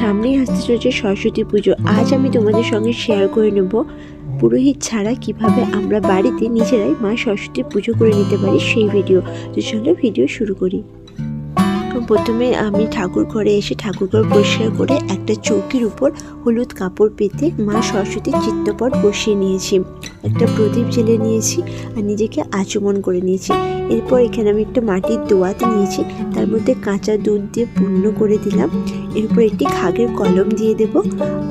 সামনেই আসতে চলেছে সরস্বতী পুজো। আজ আমি তোমাদের সঙ্গে শেয়ার করে নেব পুরোহিত ছাড়া কীভাবে আমরা বাড়িতে নিজেরাই মা সরস্বতী পুজো করে নিতে পারি সেই ভিডিও তো চলো ভিডিও শুরু করি। প্রথমে আমি ঠাকুর ঘরে এসে ঠাকুর ঘর পরিষ্কার করে একটা চৌকির উপর হলুদ কাপড় পেতে মা সরস্বতীর চিত্তপট বসিয়ে নিয়েছি। একটা প্রদীপ জেলে নিয়েছি আর নিজেকে আচমন করে নিয়েছি। এরপর এখানে আমি একটা মাটির দোয়াত নিয়েছি, তার মধ্যে কাঁচা দুধ দিয়ে পূর্ণ করে দিলাম। এরপর একটি খাগের কলম দিয়ে দেব,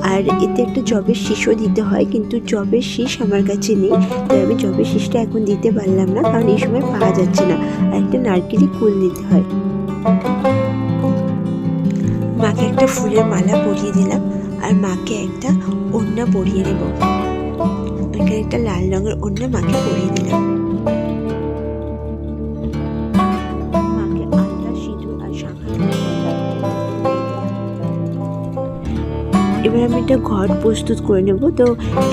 আর এতে একটা জবের শীষও দিতে হয়, কিন্তু জবের শীষ আমার কাছে নেই, তাই আমি জবের শীষটা এখন দিতে পারলাম না, কারণ এই সময় পাওয়া যাচ্ছে না। আর একটা নারকেলি কুল দিতে হয়। মাকে একটা ফুলের মালা পরিয়ে দিলাম আর মাকে একটা ওড়না পরিয়ে এখানে একটা লাল রঙের ওড়না মাকে পরিয়ে দিলাম। এবার আমি একটা ঘট প্রস্তুত করে নেব। তো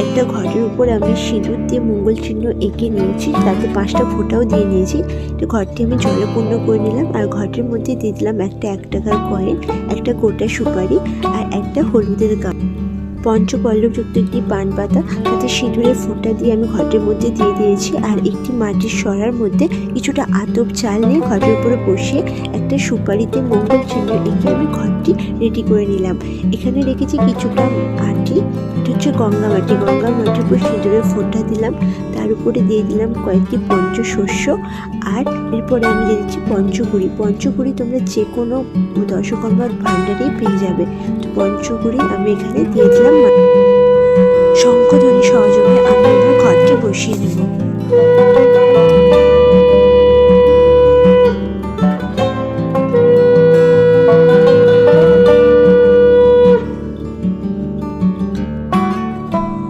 একটা ঘটের উপর আমি সিঁদুর দিয়ে মঙ্গল চিহ্ন এঁকে নিয়েছি, তাতে পাঁচটা ফোঁটাও দিয়ে নিয়েছি। তো ঘরটি আমি জলে পূর্ণ করে নিলাম আর ঘটের মধ্যে দিয়ে দিলাম একটা এক টাকার কয়েন একটা গোটা সুপারি আর একটা হলুদের গাম পঞ্চপল্লবযুক্ত একটি পান পাতা তাতে সিঁদুরের ফোঁটা দিয়ে আমি ঘটের মধ্যে দিয়ে দিয়েছি আর একটি মাটির সরার মধ্যে কিছুটা আতপ চাল নিয়ে ঘটের উপরে বসিয়ে একটা সুপারিতে মঙ্গল চিহ্ন এঁকে আমি ঘরটি রেডি করে নিলাম। এখানে রেখেছি কিছুটা মাটি, এটা হচ্ছে গঙ্গা মাটি। গঙ্গা মাটির উপর সিঁদুরের ফোঁটা দিলাম, তার উপরে দিয়ে দিলাম কয়েকটি পঞ্চশস্য আর এরপরে আমি দিয়ে দিচ্ছি পঞ্চগুড়ি পঞ্চগুড়ি তোমরা যে কোনো দশকর্মার ভাণ্ডারেই পেয়ে যাবে। তো পঞ্চগুড়ি আমি এখানে দিয়ে দিলাম শঙ্খধ্বনি সহযোগে আমি এবার ঘরকে বসিয়ে নেব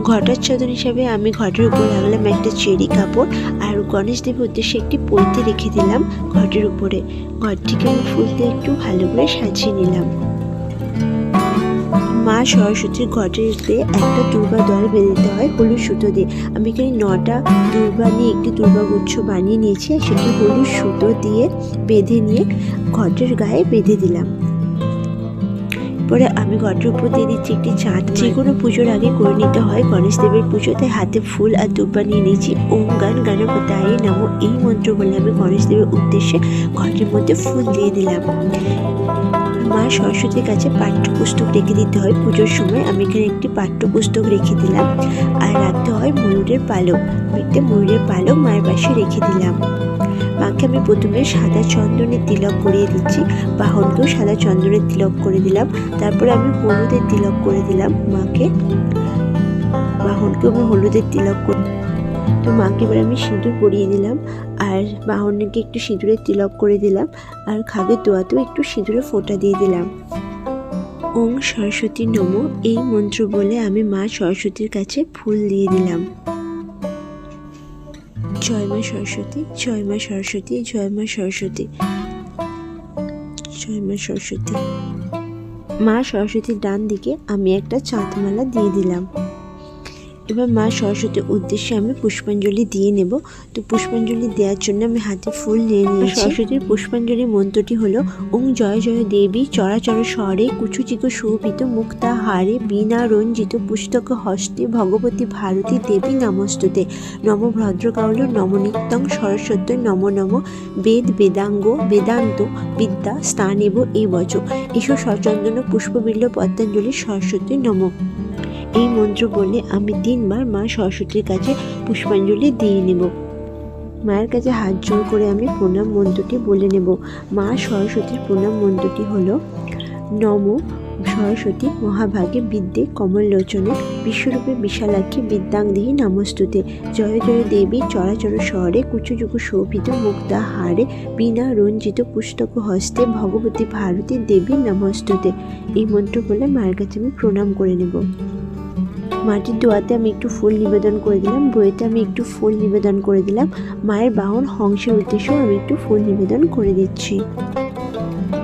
ঘটাচ্ছাদন হিসাবে আমি ঘটের উপর রাখলাম একটা চেরি কাপড় আর গণেশ দেবের উদ্দেশ্যে একটি পৈতে রেখে দিলাম ঘটের উপরে। ঘরটিকে আমি ফুল দিয়ে একটু ভালো করে সাজিয়ে নিলাম। মা সরস্বতীর ঘটেতে একটা দুর্বা দল বেঁধে হয়, হলুদ সুতো দিয়ে। আমি এখানে নটা দুর্বা নিয়ে একটি দুর্বা গুচ্ছ বানিয়ে নিয়েছি সেটি হলুদ সুতো দিয়ে বেঁধে নিয়ে ঘটের গায়ে বেঁধে দিলাম। পরে আমি ঘটের উপর দিয়ে দিচ্ছি একটি চাঁদ। যে কোনো পুজোর আগে করে নিতে হয় গণেশ দেবের পুজোতে হাতে ফুল আর দুব্বা নিয়ে নিয়েছি। ওম গান গণপতায় নামো এই মন্ত্র বলে আমি গণেশ দেবের উদ্দেশ্যে ঘটের মধ্যে ফুল দিয়ে দিলাম। মা সরস্বতীর কাছে পাঠ্যপুস্তক রেখে দিতে হয়। পুজোর সময় আমি এখানে একটি পাঠ্যপুস্তক রেখে দিলাম আর রাখতে হয় ময়ূরের পালক। একটা ময়ূরের পালক মায়ের পাশে রেখে দিলাম। মাকে আমি প্রথমে সাদা চন্দনের তিলক করিয়ে দিচ্ছি। বাহনকেও সাদা চন্দনের তিলক করে দিলাম। তারপরে আমি হলুদের তিলক করে দিলাম মাকে। বাহনকেও আমি হলুদের তিলক করে তো মাকে এবার আমি সিঁদুর পরিয়ে দিলাম আর বাহনকে একটু সিঁদুরের তিলক করে দিলাম আর খাগের দোয়াতেও একটু সিঁদুরে ফোঁটা দিয়ে দিলাম। ওম সরস্বতী নম, এই মন্ত্র বলে আমি মা সরস্বতীর কাছে ফুল দিয়ে দিলাম। জয় মা সরস্বতী, জয় মা সরস্বতী, জয় মা সরস্বতী, জয় মা সরস্বতী। মা সরস্বতীর ডান দিকে আমি একটা চাঁদমালা দিয়ে দিলাম। এবার মা সরস্বতীর উদ্দেশ্যে আমি পুষ্পাঞ্জলি দিয়ে নেব। তো পুষ্পাঞ্জলি দেওয়ার জন্য আমি হাতে ফুল নিয়ে নিয়েছি। সরস্বতীর পুষ্পাঞ্জলি মন্ত্রটি হলো ওং জয় জয় দেবী চরাচর স্বরে কুচুচিক শোভিত মুক্তা হারে বীণা রঞ্জিত পুস্তক হস্তে ভগবতী ভারতী দেবী নমস্তুতে। নম ভদ্রকাউল নমনিত্যং সরস্বতী নম নম। বেদ বেদাঙ্গ বেদান্ত বিদ্যা স্থান এব এ বচ। এসো সচন্দন পুষ্পবিল্ল পদ্মাঞ্জলি সরস্বতী নম। এই মন্ত্র বলে আমি দিনবার মা সরস্বতীর কাছে পুষ্পাঞ্জলি দিয়ে নেব। মায়ের কাছে হাত জোর করে আমি প্রণাম মন্ত্রটি বলে নেব। মা সরস্বতীর প্রণাম মন্ত্রটি হলো, নম সরস্বতী মহাভাগে বিদ্যে কমললোচনে বিশ্বরূপে বিশালাক্ষী বিদ্যাঙ্গদেহী নামস্তুতে। জয় জয় দেবী চরাচর শহরে কুচুযুগু শোভিত মুক্তা হারে বীণা রঞ্জিত পুস্তক হস্তে ভগবতী ভারতী দেবী নমস্তুতে। এই মন্ত্র বলে মায়ের কাছে আমি প্রণাম করে নেব। মাটির দোয়াতে আমি একটু ফুল নিবেদন করে দিলাম, বইতে আমি একটু ফুল নিবেদন করে দিলাম। মায়ের বাহন হংসের উদ্দেশ্যেও আমি একটু ফুল নিবেদন করে দিচ্ছি।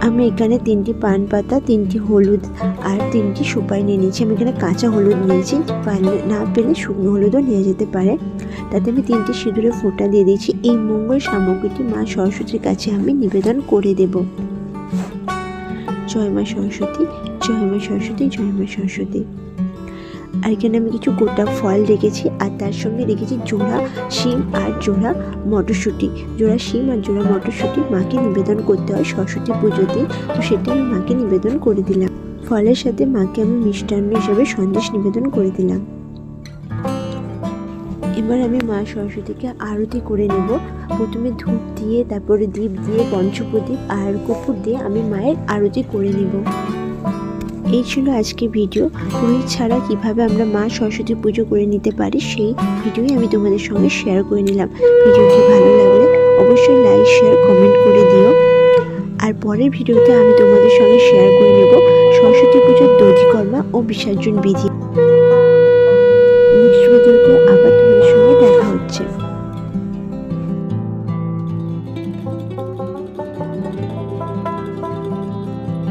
আমি এখানে তিনটি পান পাতা, তিনটি হলুদ আর তিনটি সুপারি নিয়ে নিয়েছি। আমি এখানে কাঁচা হলুদ নিয়েছি, পারলে না পেলে শুকনো হলুদও নিয়ে যেতে পারে। তাতে আমি তিনটি সিঁদুরে ফোঁটা দিয়ে দিয়েছি। এই মঙ্গল সামগ্রীটি মা সরস্বতীর কাছে আমি নিবেদন করে দেব। জয় মা সরস্বতী, জয় মা সরস্বতী, জয় মা সরস্বতী। আর এখানে আমি কিছু গোটা ফল রেখেছি আর তার সঙ্গে রেখেছি জোড়া শিম আর জোড়া মটরশুঁটি। জোড়া শিম আর জোড়া মটরশুঁটি মাকে নিবেদন করতে হয় সরস্বতী পুজোতে। তো সেটা আমি মাকে নিবেদন করে দিলাম। ফলের সাথে মাকে আমি মিষ্টান্ন হিসেবে সন্দেশ নিবেদন করে দিলাম। এবার আমি মা সরস্বতীকে আরতি করে নেব। প্রথমে ধূপ দিয়ে, তারপরে দীপ দিয়ে, পঞ্চপ্রদীপ আর কপুর দিয়ে আমি মায়ের আরতি করে নেব। এই ছিল আজকে ভিডিও। পুরোহিত ছাড়া কীভাবে আমরা মা সরস্বতী পুজো করে নিতে পারি, সেই ভিডিওই আমি তোমাদের সঙ্গে শেয়ার করে নিলাম। ভিডিওটি ভালো লাগলে অবশ্যই লাইক শেয়ার কমেন্ট করে দিও। আর পরের ভিডিওতে আমি তোমাদের সঙ্গে শেয়ার করে নেব সরস্বতী পুজোর দধিকর্মা ও বিসর্জন বিধি।